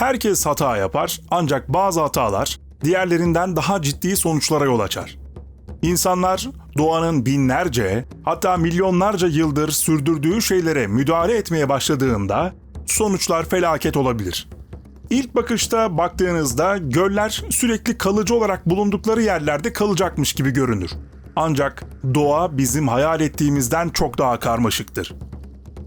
Herkes hata yapar ancak bazı hatalar diğerlerinden daha ciddi sonuçlara yol açar. İnsanlar doğanın binlerce hatta milyonlarca yıldır sürdürdüğü şeylere müdahale etmeye başladığında sonuçlar felaket olabilir. İlk bakışta baktığınızda göller sürekli kalıcı olarak bulundukları yerlerde kalacakmış gibi görünür. Ancak doğa bizim hayal ettiğimizden çok daha karmaşıktır.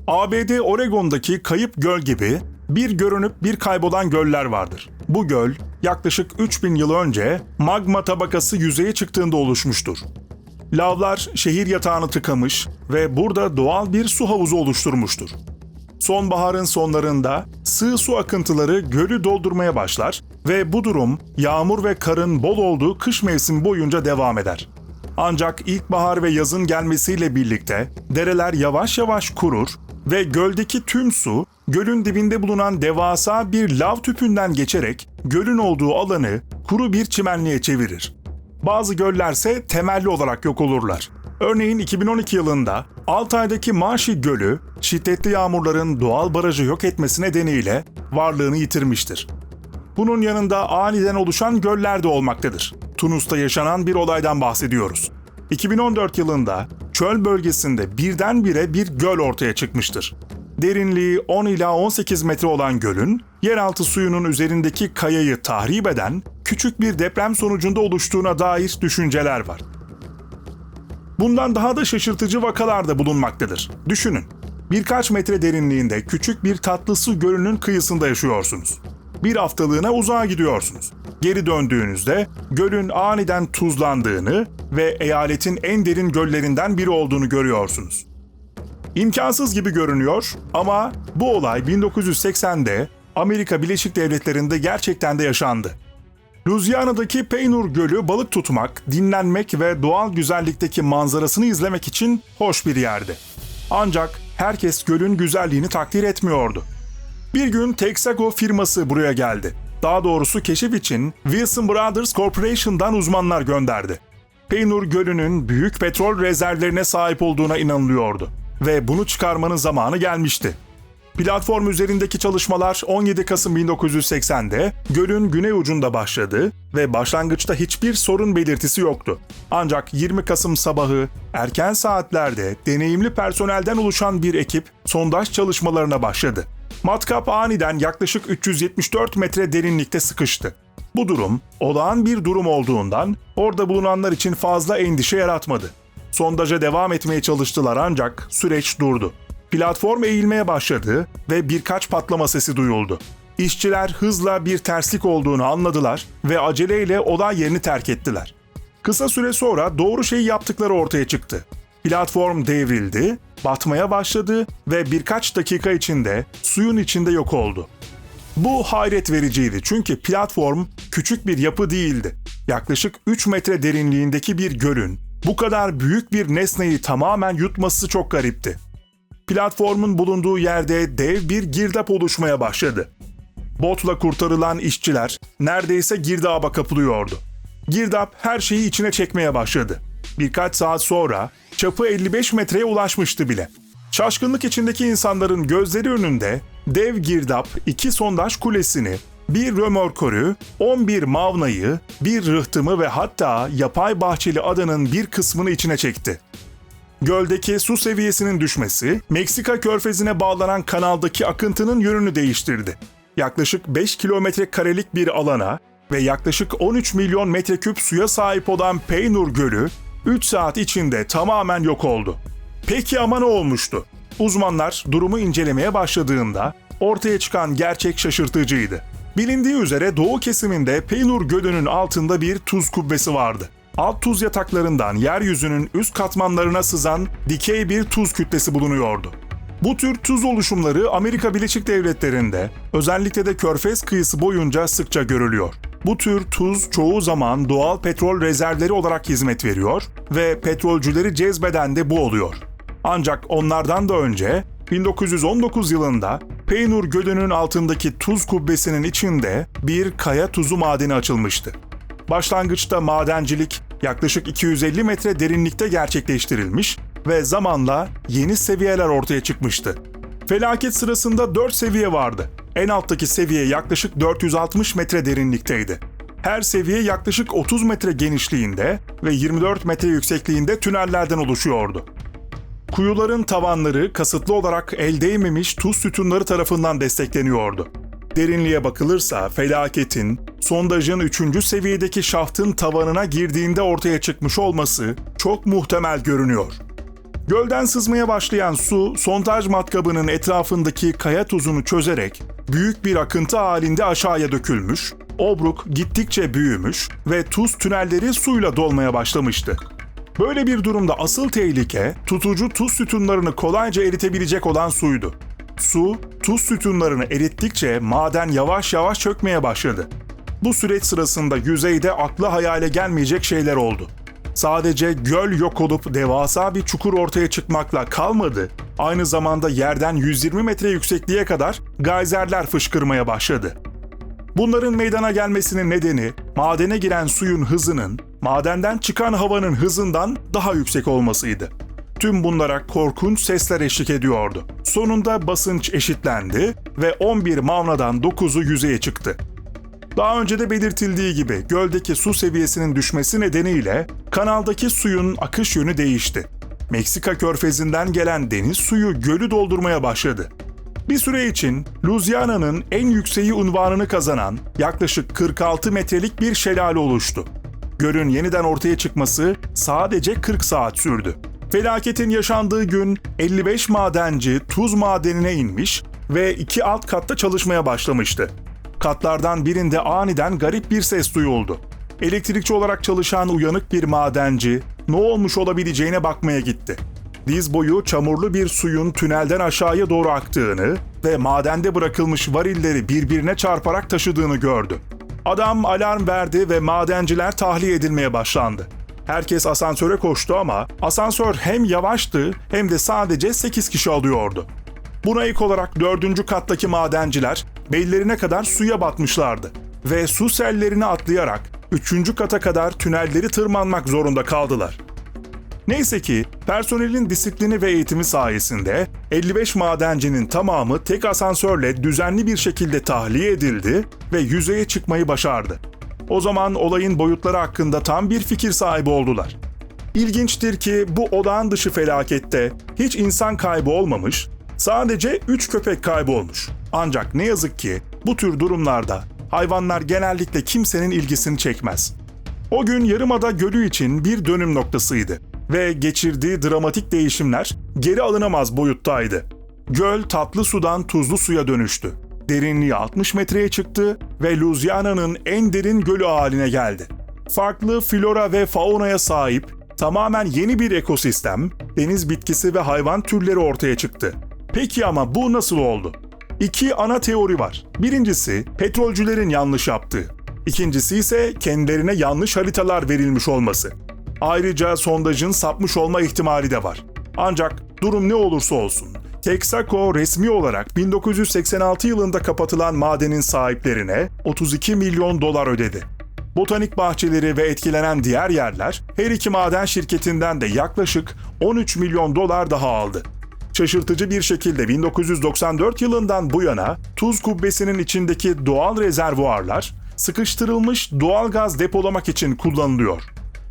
ABD Oregon'daki Kayıp Göl gibi bir görünüp bir kaybolan göller vardır. Bu göl yaklaşık 3000 yıl önce magma tabakası yüzeye çıktığında oluşmuştur. Lavlar şehir yatağını tıkamış ve burada doğal bir su havuzu oluşturmuştur. Sonbaharın sonlarında sığ su akıntıları gölü doldurmaya başlar ve bu durum yağmur ve karın bol olduğu kış mevsimi boyunca devam eder. Ancak ilkbahar ve yazın gelmesiyle birlikte dereler yavaş yavaş kurur ve göldeki tüm su gölün dibinde bulunan devasa bir lav tüpünden geçerek gölün olduğu alanı kuru bir çimenliğe çevirir. Bazı göllerse temelli olarak yok olurlar. Örneğin 2012 yılında Altay'daki Maşi Gölü şiddetli yağmurların doğal barajı yok etmesi nedeniyle varlığını yitirmiştir. Bunun yanında aniden oluşan göller de olmaktadır. Tunus'ta yaşanan bir olaydan bahsediyoruz. 2014 yılında çöl bölgesinde birdenbire bir göl ortaya çıkmıştır. Derinliği 10 ila 18 metre olan gölün, yeraltı suyunun üzerindeki kayayı tahrip eden küçük bir deprem sonucunda oluştuğuna dair düşünceler var. Bundan daha da şaşırtıcı vakalar da bulunmaktadır. Düşünün, birkaç metre derinliğinde küçük bir tatlı su gölünün kıyısında yaşıyorsunuz. Bir haftalığına uzağa gidiyorsunuz. Geri döndüğünüzde gölün aniden tuzlandığını ve eyaletin en derin göllerinden biri olduğunu görüyorsunuz. İmkansız gibi görünüyor ama bu olay 1980'de Amerika Birleşik Devletleri'nde gerçekten de yaşandı. Louisiana'daki Paynur Gölü balık tutmak, dinlenmek ve doğal güzellikteki manzarasını izlemek için hoş bir yerdi. Ancak herkes gölün güzelliğini takdir etmiyordu. Bir gün Texaco firması buraya geldi. Daha doğrusu keşif için Wilson Brothers Corporation'dan uzmanlar gönderdi. Paynur Gölü'nün büyük petrol rezervlerine sahip olduğuna inanılıyordu ve bunu çıkarmanın zamanı gelmişti. Platform üzerindeki çalışmalar 17 Kasım 1980'de gölün güney ucunda başladı ve başlangıçta hiçbir sorun belirtisi yoktu. Ancak 20 Kasım sabahı erken saatlerde deneyimli personelden oluşan bir ekip sondaj çalışmalarına başladı. Matkap aniden yaklaşık 374 metre derinlikte sıkıştı. Bu durum olağan bir durum olduğundan orada bulunanlar için fazla endişe yaratmadı. Sondaja devam etmeye çalıştılar ancak süreç durdu. Platform eğilmeye başladı ve birkaç patlama sesi duyuldu. İşçiler hızla bir terslik olduğunu anladılar ve aceleyle olay yerini terk ettiler. Kısa süre sonra doğru şeyi yaptıkları ortaya çıktı. Platform devrildi, batmaya başladı ve birkaç dakika içinde suyun içinde yok oldu. Bu hayret vericiydi çünkü platform küçük bir yapı değildi. Yaklaşık 3 metre derinliğindeki bir gölün bu kadar büyük bir nesneyi tamamen yutması çok garipti. Platformun bulunduğu yerde dev bir girdap oluşmaya başladı. Botla kurtarılan işçiler neredeyse girdaba kapılıyordu. Girdap her şeyi içine çekmeye başladı. Birkaç saat sonra çapı 55 metreye ulaşmıştı bile. Şaşkınlık içindeki insanların gözleri önünde dev girdap iki sondaj kulesini, bir römorkörü, 11 mavnayı, bir rıhtımı ve hatta yapay bahçeli adanın bir kısmını içine çekti. Göldeki su seviyesinin düşmesi, Meksika körfezine bağlanan kanaldaki akıntının yönünü değiştirdi. Yaklaşık 5 kilometre karelik bir alana ve yaklaşık 13 milyon metreküp suya sahip olan Peynur Gölü 3 saat içinde tamamen yok oldu. Peki ama ne olmuştu? Uzmanlar durumu incelemeye başladığında ortaya çıkan gerçek şaşırtıcıydı. Bilindiği üzere doğu kesiminde Peynur Gölü'nün altında bir tuz kubbesi vardı. Alt tuz yataklarından yeryüzünün üst katmanlarına sızan dikey bir tuz kütlesi bulunuyordu. Bu tür tuz oluşumları Amerika Birleşik Devletleri'nde, özellikle de Körfez kıyısı boyunca sıkça görülüyor. Bu tür tuz çoğu zaman doğal petrol rezervleri olarak hizmet veriyor ve petrolcüleri cezbeden de bu oluyor. Ancak onlardan da önce 1919 yılında Peynur Gölü'nün altındaki tuz kubbesinin içinde bir kaya tuzu madeni açılmıştı. Başlangıçta madencilik yaklaşık 250 metre derinlikte gerçekleştirilmiş ve zamanla yeni seviyeler ortaya çıkmıştı. Felaket sırasında 4 seviye vardı. En alttaki seviye yaklaşık 460 metre derinlikteydi. Her seviye yaklaşık 30 metre genişliğinde ve 24 metre yüksekliğinde tünellerden oluşuyordu. Kuyuların tavanları kasıtlı olarak el değmemiş tuz sütunları tarafından destekleniyordu. Derinliğe bakılırsa felaketin sondajın 3. seviyedeki şaftın tavanına girdiğinde ortaya çıkmış olması çok muhtemel görünüyor. Gölden sızmaya başlayan su sondaj matkabının etrafındaki kaya tuzunu çözerek büyük bir akıntı halinde aşağıya dökülmüş, obruk gittikçe büyümüş ve tuz tünelleri suyla dolmaya başlamıştı. Böyle bir durumda asıl tehlike tutucu tuz sütunlarını kolayca eritebilecek olan suydu. Su, tuz sütunlarını erittikçe maden yavaş yavaş çökmeye başladı. Bu süreç sırasında yüzeyde akla hayale gelmeyecek şeyler oldu. Sadece göl yok olup devasa bir çukur ortaya çıkmakla kalmadı, aynı zamanda yerden 120 metre yüksekliğe kadar gayzerler fışkırmaya başladı. Bunların meydana gelmesinin nedeni madene giren suyun hızının madenden çıkan havanın hızından daha yüksek olmasıydı. Tüm bunlara korkunç sesler eşlik ediyordu. Sonunda basınç eşitlendi ve 11 mavnadan 9'u yüzeye çıktı. Daha önce de belirtildiği gibi göldeki su seviyesinin düşmesi nedeniyle kanaldaki suyun akış yönü değişti. Meksika körfezinden gelen deniz suyu gölü doldurmaya başladı. Bir süre için Louisiana'nın en yükseği unvanını kazanan yaklaşık 46 metrelik bir şelale oluştu. Gölün yeniden ortaya çıkması sadece 40 saat sürdü. Felaketin yaşandığı gün 55 madenci tuz madenine inmiş ve iki alt katta çalışmaya başlamıştı. Katlardan birinde aniden garip bir ses duyuldu. Elektrikçi olarak çalışan uyanık bir madenci ne olmuş olabileceğine bakmaya gitti. Diz boyu çamurlu bir suyun tünelden aşağıya doğru aktığını ve madende bırakılmış varilleri birbirine çarparak taşıdığını gördü. Adam alarm verdi ve madenciler tahliye edilmeye başlandı. Herkes asansöre koştu ama asansör hem yavaştı hem de sadece 8 kişi alıyordu. Buna ek olarak dördüncü kattaki madenciler bellerine kadar suya batmışlardı ve su sellerini atlayarak üçüncü kata kadar tünelleri tırmanmak zorunda kaldılar. Neyse ki personelin disiplini ve eğitimi sayesinde 55 madencinin tamamı tek asansörle düzenli bir şekilde tahliye edildi ve yüzeye çıkmayı başardı. O zaman olayın boyutları hakkında tam bir fikir sahibi oldular. İlginçtir ki bu olağan dışı felakette hiç insan kaybı olmamış, sadece 3 köpek kaybolmuş. Ancak ne yazık ki bu tür durumlarda hayvanlar genellikle kimsenin ilgisini çekmez. O gün Yarımada Gölü için bir dönüm noktasıydı ve geçirdiği dramatik değişimler geri alınamaz boyuttaydı. Göl tatlı sudan tuzlu suya dönüştü. Derinliği 60 metreye çıktı ve Louisiana'nın en derin gölü haline geldi. Farklı flora ve faunaya sahip tamamen yeni bir ekosistem, deniz bitkisi ve hayvan türleri ortaya çıktı. Peki ama bu nasıl oldu? İki ana teori var. Birincisi petrolcülerin yanlış yaptığı. İkincisi ise kendilerine yanlış haritalar verilmiş olması. Ayrıca sondajın sapmış olma ihtimali de var. Ancak durum ne olursa olsun, Texaco resmi olarak 1986 yılında kapatılan madenin sahiplerine 32 milyon dolar ödedi. Botanik bahçeleri ve etkilenen diğer yerler her iki maden şirketinden de yaklaşık 13 milyon dolar daha aldı. Şaşırtıcı bir şekilde 1994 yılından bu yana tuz kubbesinin içindeki doğal rezervuarlar sıkıştırılmış doğal gaz depolamak için kullanılıyor.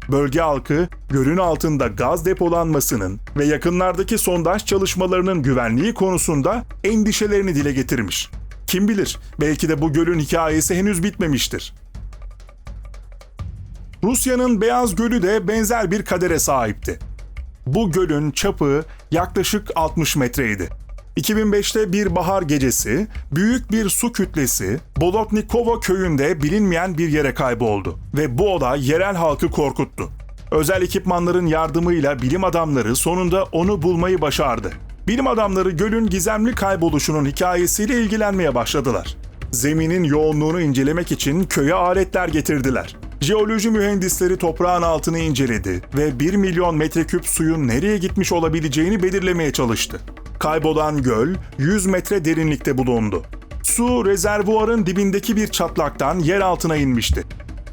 Bölge halkı gölün altında gaz depolanmasının ve yakınlardaki sondaj çalışmalarının güvenliği konusunda endişelerini dile getirmiş. Kim bilir belki de bu gölün hikayesi henüz bitmemiştir. Rusya'nın Beyaz Gölü de benzer bir kadere sahipti. Bu gölün çapı yaklaşık 60 metreydi. 2005'te bir bahar gecesi büyük bir su kütlesi Bolotnikovo köyünde bilinmeyen bir yere kayboldu ve bu olay yerel halkı korkuttu. Özel ekipmanların yardımıyla bilim adamları sonunda onu bulmayı başardı. Bilim adamları gölün gizemli kayboluşunun hikayesiyle ilgilenmeye başladılar. Zeminin yoğunluğunu incelemek için köye aletler getirdiler. Jeoloji mühendisleri toprağın altını inceledi ve 1 milyon metreküp suyun nereye gitmiş olabileceğini belirlemeye çalıştı. Kaybolan göl 100 metre derinlikte bulundu. Su rezervuarın dibindeki bir çatlaktan yer altına inmişti.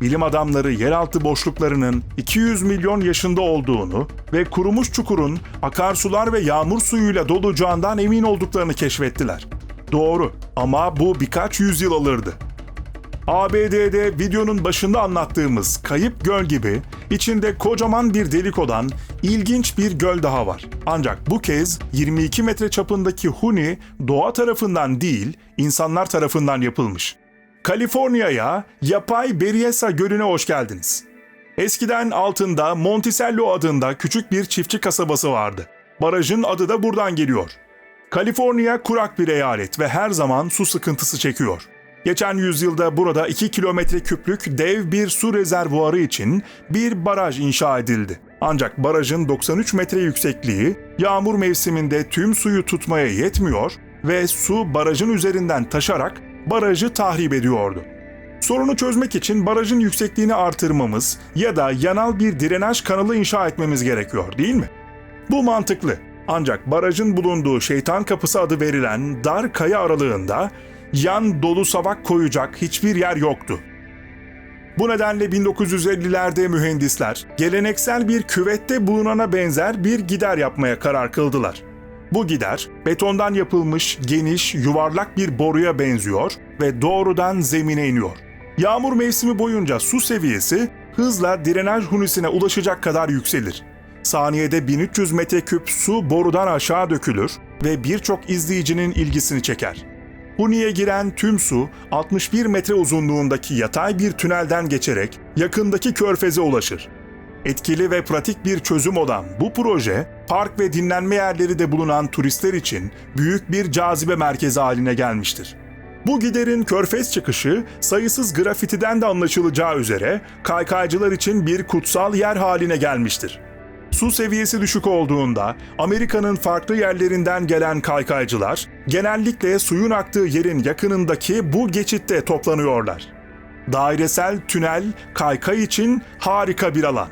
Bilim adamları yeraltı boşluklarının 200 milyon yaşında olduğunu ve kurumuş çukurun akarsular ve yağmur suyuyla dolacağından emin olduklarını keşfettiler. Doğru ama bu birkaç yüzyıl alırdı. ABD'de videonun başında anlattığımız Kayıp Göl gibi içinde kocaman bir delik olan ilginç bir göl daha var. Ancak bu kez 22 metre çapındaki huni doğa tarafından değil, insanlar tarafından yapılmış. Kaliforniya'ya yapay Berryessa Gölü'ne hoş geldiniz. Eskiden altında Monticello adında küçük bir çiftçi kasabası vardı. Barajın adı da buradan geliyor. Kaliforniya kurak bir eyalet ve her zaman su sıkıntısı çekiyor. Geçen yüzyılda burada 2 kilometre küplük dev bir su rezervuarı için bir baraj inşa edildi. Ancak barajın 93 metre yüksekliği yağmur mevsiminde tüm suyu tutmaya yetmiyor ve su barajın üzerinden taşarak barajı tahrip ediyordu. Sorunu çözmek için barajın yüksekliğini artırmamız ya da yanal bir drenaj kanalı inşa etmemiz gerekiyor değil mi? Bu mantıklı. Ancak barajın bulunduğu şeytan kapısı adı verilen dar kaya aralığında yan dolu savak koyacak hiçbir yer yoktu. Bu nedenle 1950'lerde mühendisler geleneksel bir küvette bulunana benzer bir gider yapmaya karar kıldılar. Bu gider betondan yapılmış geniş yuvarlak bir boruya benziyor ve doğrudan zemine iniyor. Yağmur mevsimi boyunca su seviyesi hızla drenaj hunisine ulaşacak kadar yükselir. Saniyede 1300 metreküp su borudan aşağı dökülür ve birçok izleyicinin ilgisini çeker. Huni'ye giren tüm su 61 metre uzunluğundaki yatay bir tünelden geçerek yakındaki körfeze ulaşır. Etkili ve pratik bir çözüm olan bu proje, park ve dinlenme yerleri de bulunan turistler için büyük bir cazibe merkezi haline gelmiştir. Bu giderin körfez çıkışı sayısız grafitiden de anlaşılacağı üzere kaykaycılar için bir kutsal yer haline gelmiştir. Su seviyesi düşük olduğunda Amerika'nın farklı yerlerinden gelen kaykaycılar genellikle suyun aktığı yerin yakınındaki bu geçitte toplanıyorlar. Dairesel tünel kaykay için harika bir alan.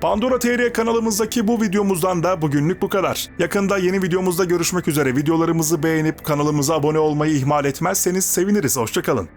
Pandora TR kanalımızdaki bu videomuzdan da bugünlük bu kadar. Yakında yeni videomuzda görüşmek üzere. Videolarımızı beğenip kanalımıza abone olmayı ihmal etmezseniz seviniriz. Hoşçakalın.